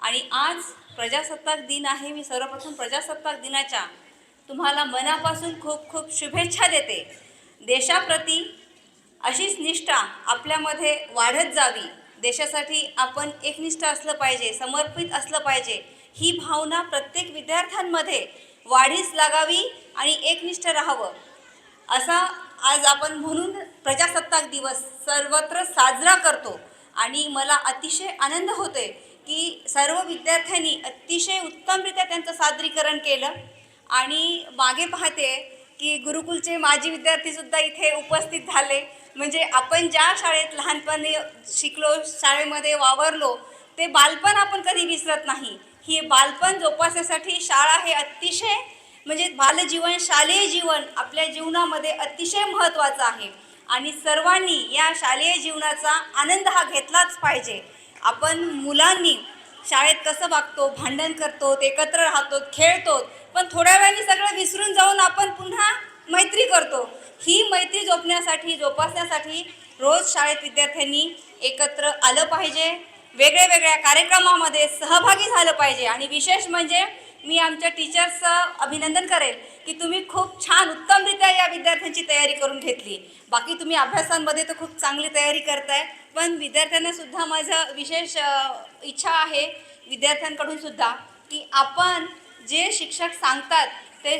आणि आज प्रजासत्ताक दिन आहे. मी सर्वप्रथम प्रजासत्ताक दिनाच्या तुम्हाला मनापासून खूप खूप शुभेच्छा देते. देशाप्रती अशीच निष्ठा आपल्यामध्ये वाढत जावी. देशासाठी आपण एकनिष्ठ असलं पाहिजे समर्पित असलं पाहिजे. ही भावना प्रत्येक विद्यार्थ्यांमध्ये वाढीस लागावी आणि एकनिष्ठ राहावं. असा आज आपण म्हणून प्रजासत्ताक दिवस सर्वत्र साजरा करतो आणि मला अतिशय आनंद होतोय की सर्व विद्यार्थ्यांनी अतिशय उत्तमरित्या त्यांचं सादरीकरण केलं. आणि मागे पाहते की गुरुकुलचे माजी विद्यार्थीसुद्धा इथे उपस्थित झाले. म्हणजे आपण ज्या शाळेत लहानपणी शिकलो शाळेमध्ये वावरलो ते बालपण आपण कधी विसरत नाही. ही बालपण जोपासण्यासाठी शाळा हे अतिशय म्हणजे बालजीवन शालेय जीवन आपल्या जीवनामध्ये अतिशय महत्त्वाचं आहे. आणि सर्वांनी या शालेय जीवनाचा आनंद हा घेतलाच पाहिजे. आपण मुलांनी शाळेत कसं वागतो भांडण करतो एकत्र राहतो खेळतो पण थोड्या वेळाने सगळं विसरून जाऊन आपण पुन्हा मैत्री करतो. ही मैत्री जोपण्यासाठी जोपासण्यासाठी रोज शाळेत विद्यार्थ्यांनी एकत्र आलं पाहिजे. वेगळ्या वेगळ्या कार्यक्रमामध्ये सहभागी झालं पाहिजे. आणि विशेष म्हणजे मी आमच्या टीचर्सचं अभिनंदन करेल की तुम्ही खूप छान उत्तमरित्या या विद्यार्थ्यांची तयारी करून घेतली. बाकी तुम्ही अभ्यासांमध्ये तर खूप चांगली तयारी करताय पण विद्यार्थ्यांना सुद्धा माझं विशेष इच्छा आहे विद्यार्थ्यांकडून सुद्धा की आपण जे शिक्षक सांगतात ते